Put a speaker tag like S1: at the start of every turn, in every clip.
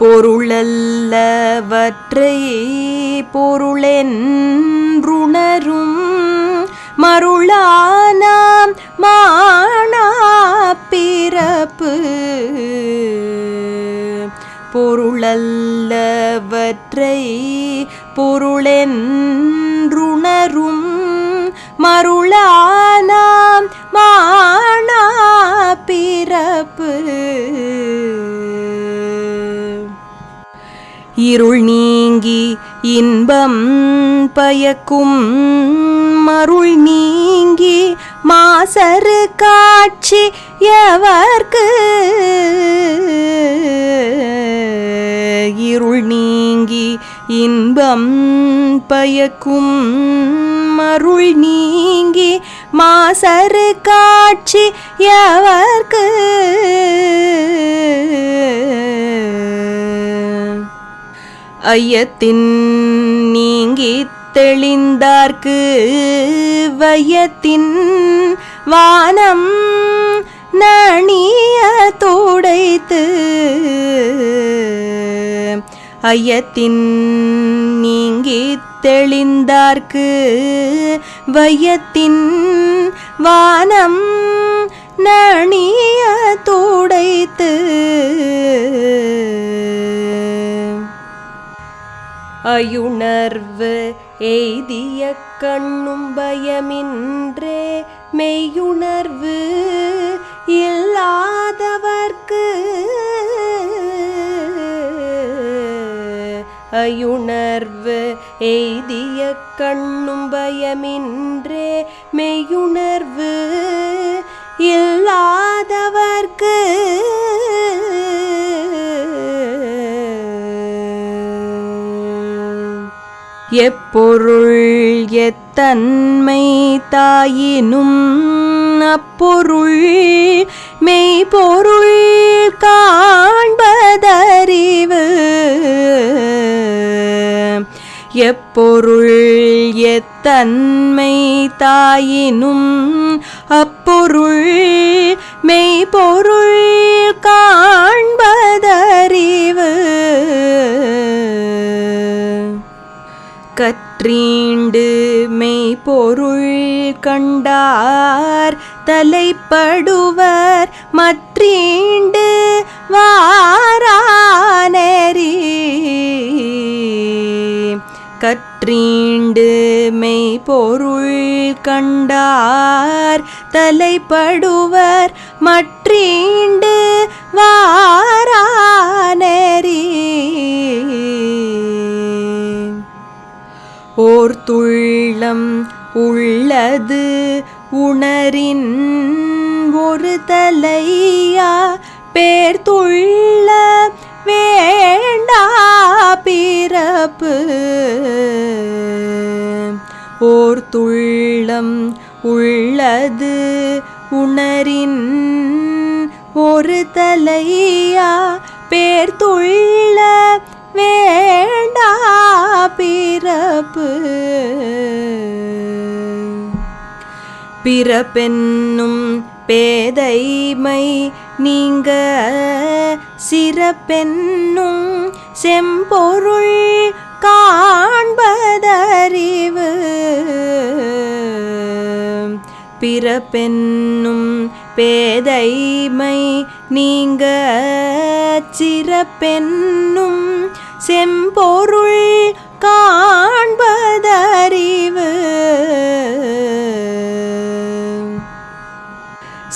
S1: பொருளல்லவற்றை பொருளென்றுணரும் மருளானாம் மானா பிறப்பு. பொருளல்லவற்றை பொருளென்றுணரும் மருளானாம் மானா பிறப்பு. இருள் நீங்கி இன்பம் பயக்கும். மருள் நீங்கி மாசரு காட்சி எவர்க்கு? இருள் நீங்கி இன்பம் பயக்கும். மருள் நீங்கி மாசரு காட்சி எவர்க்கு? ஐயத்தின் நீங்கி தெளிந்தார்க்கு வையத்தின் வானம் நணிய தோடைத்து ஐயத்தின் நீங்கி தெளிந்தார்க்கு வையத்தின் வானம் நணிய தோடை பயுணர்வு எய்திய கண்ணும் பயமின்றே மெய்யுணர்வு இல்லாதவர்க்கு அயுணர்வு எய்திய கண்ணும் பயமின்றே மெய்யுணர்வு இல்லாதவர்க்கு எப்பொருள் எத்தன்மை தாயினும் அப்பொருள் மெய்பொருள் காண்பதறிவு. எப்பொருள் எத்தன்மை தாயினும் அப்பொருள் மெய்பொருள் பொருள் கண்டார் தலைப்படுவர் மற்றீண்டு வாரானேரி. கற்றீண்டு மெய் பொருள் கண்டார் தலைப்படுவர் மற்றீண்டு வாரானேரி. ஓர் துள்ளம் உள்ளது உணரின் ஒரு தலையா பேர் துள்ள வேண்டா பிறப்பு. ஓர் துள்ளம் உள்ளது உணரின் ஒரு தலையா பேர் துள்ள வேண்டா பிறப்பு. பிறப்பென்னும் பேதைமை நீங்க சிறப்பென்னும் செம்பொருள் காண்பதறிவு. பிறப்பென்னும் பேதைமை நீங்க சிறப்பென்னும் செம்பொருள் காண்பதறி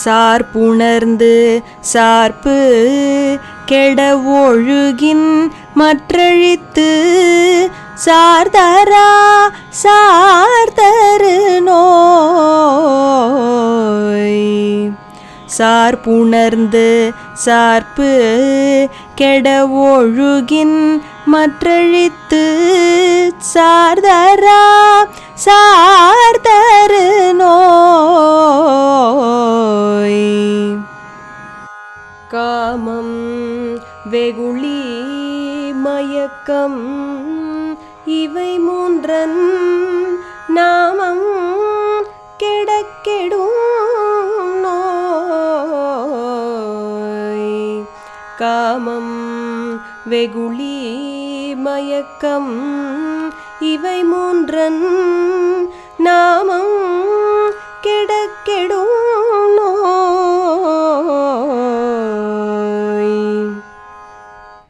S1: சார்புணர்ந்து சார்பு கெட ஒழுகின் மற்றழித்து சார்தரா சார்தரு நோய். சார்புணர்ந்து சார்பு கெட ஒழுகின் மற்றழித்து சார்தரா மயக்கம். இவை மூன்றன் நாமம் கெடக்கெடும் நோய் காமம் வெகுளி மயக்கம். இவை மூன்றன்